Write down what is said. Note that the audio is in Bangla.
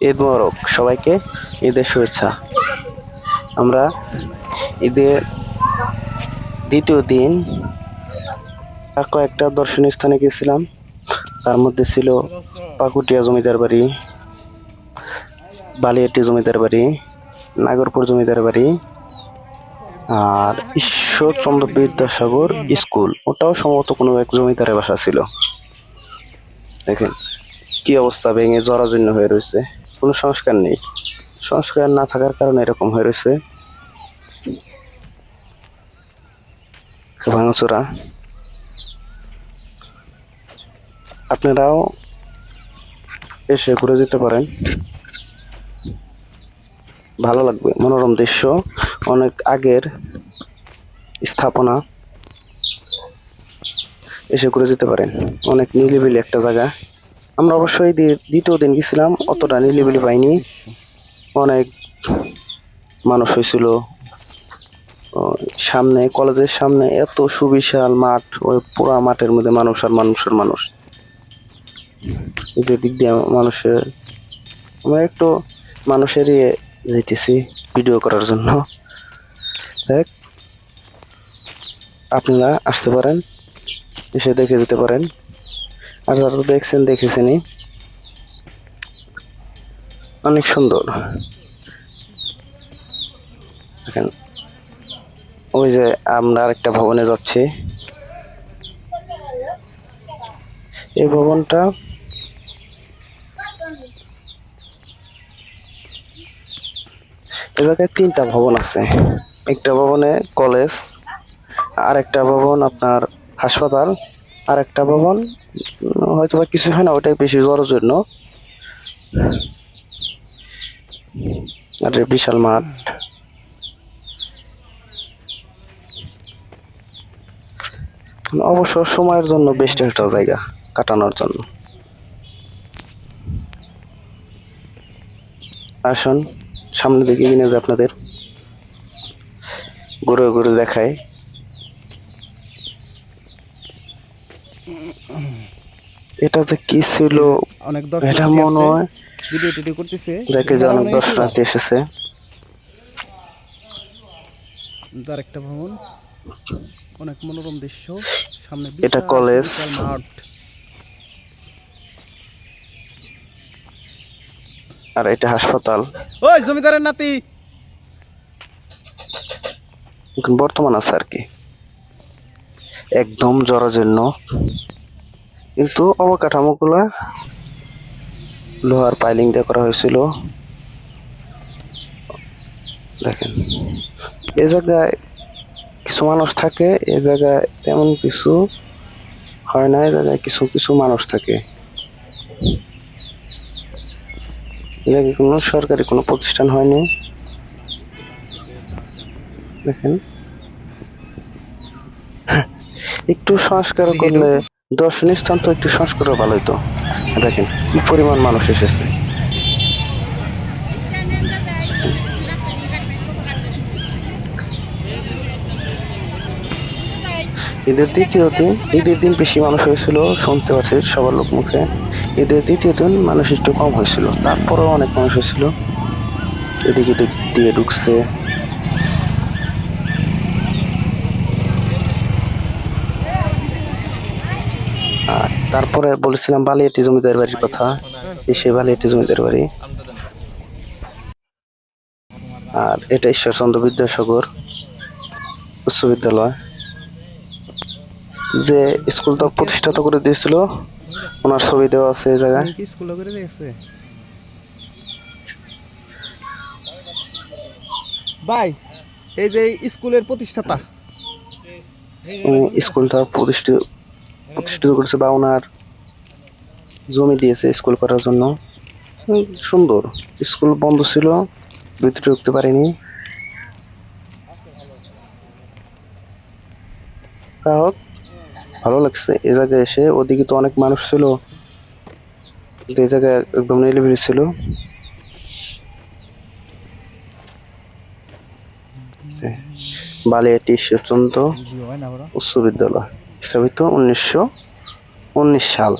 ঈদ মোবারক। সবাইকে ঈদের শুভেচ্ছা। আমরা ঈদের দ্বিতীয় দিন কয়েকটা দর্শনীয় স্থানে গেছিলাম তার মধ্যে ছিল পাকুটিয়া জমিদার বাড়ি, বালিয়াটি জমিদার বাড়ি, নাগরপুর জমিদার বাড়ি আর ঈশ্বরচন্দ্র বিদ্যাসাগর স্কুল। ওটাও সম্ভবত কোনো এক জমিদারের বাসা ছিল। দেখেন কি অবস্থা, ভেঙে জরাজীর্ণ হয়ে রয়েছে। কোনো সংস্কার নেই। সংস্কার না থাকার কারণে এরকম হয়ে রয়েছে। ভাঙাচোরা। আপনারাও এসে ঘুরে যেতে পারেন। ভালো লাগবে, মনোরম দৃশ্য, অনেক আগের স্থাপনা। এসে ঘুরে যেতে পারেন। অনেক নিলিবিলি একটা জায়গা। আমরা অবশ্যই দ্বি- দ্বিতীয় দিন গেছিলাম, অতটা নিলিবিলি পাইনি। অনেক মানুষ হয়েছিল সামনে, কলেজের সামনে এত সুবিশাল মাঠ, ওই পুরা মাঠের মধ্যে মানুষ আর মানুষ। আর মানুষ এদের দিক দিয়ে মানুষের, আমরা একটু মানুষের ইয়ে যেতেছি ভিডিও করার জন্য। দেখ, আপনারা আসতে পারেন, এসে দেখে যেতে পারেন। আর যারা দেখছেন, দেখেছেনই। অনেক সুন্দর। দেখেন, ওই যে আমরা আরেকটা ভবনে যাচ্ছি। এই ভবনটা এ জায়গায় তিনটা ভবন আছে। একটা ভবনে কলেজ আর একটা ভবন আপনার হাসপাতাল। আর একটা ভবন হয়তো বা কিছু হয় না, ওটাই বেশি জ্বরের জন্য। আর বিশাল মাঠ। অবসর সময়ের জন্য বেস্ট একটা জায়গা কাটানোর জন্য। আসুন, সামনের দিকে কিনে যে আপনাদের ঘুরে ঘুরে দেখায় এটা যে কি ছিল অনেক এটা মনে হয় ভিডিও টিডিও করতেছে। দেখে যে অনেক দর্শনার্থী এসেছে। তার একটা ভবন অনেক মনোরম দৃশ্য সামনে এটা কলেজ। মাঠ। আর এটা হাসপাতাল। ওই জমিদারের নাতি! বর্তমান আছে আর কি। একদম জরাজীর্ণ। কিন্তু অবকাঠামোগুলা লোহার পাইলিং দিয়ে করা হয়েছিল। দেখেন এ জায়গায় কিছু মানুষ থাকে এ জায়গায় তেমন কিছু হয় না এ জায়গায় কিছু কিছু মানুষ থাকে। এ জায়গায় কোনো সরকারি কোনো প্রতিষ্ঠান হয়নি। দেখেন একটু সংস্কার করলে দর্শনীয় স্থান তো একটু সংস্কার ভালো হতো দেখেন, কি পরিমাণ মানুষ এসেছে। ঈদের দ্বিতীয় দিন, ঈদের দিন বেশি মানুষ হয়েছিল, শুনতে পাচ্ছি সবার লোক মুখে। ঈদের দ্বিতীয় দিন মানুষ একটু কম হয়েছিল, তারপরেও অনেক মানুষ হয়েছিল। এদিকে দিক দিয়ে ঢুকছে। আর তারপরে বলেছিলাম বালিয়াটি জমিদার বাড়ির কথা। এই সেই বালিয়াটি জমিদার বাড়ি। আর এটা ঈশ্বরচন্দ্র বিদ্যাসাগর উচ্চ বিদ্যালয়। যে স্কুলটা প্রতিষ্ঠাতা করে দিয়েছিল ওনার ছবি দেওয়া আছে এই জায়গায়। ভাই এই যে স্কুলের প্রতিষ্ঠাতা। স্কুলটা প্রতিষ্ঠিত প্রতিষ্ঠিত করেছে বা ওনার জমি দিয়েছে স্কুল করার জন্য। সুন্দর। স্কুল বন্ধ ছিল ভিতরে ঢুকতে পারিনি। যাই হোক ভালো লাগছে এ জায়গায় এসে। ওদিকে তো অনেক মানুষ ছিল এই জায়গায় একদম নিরিবিলি ছিল। যে বালিয়াটি ঈশ্বরচন্দ্র উচ্চ বিদ্যালয়। স্থাপিত উনিশশো উনিশ সাল।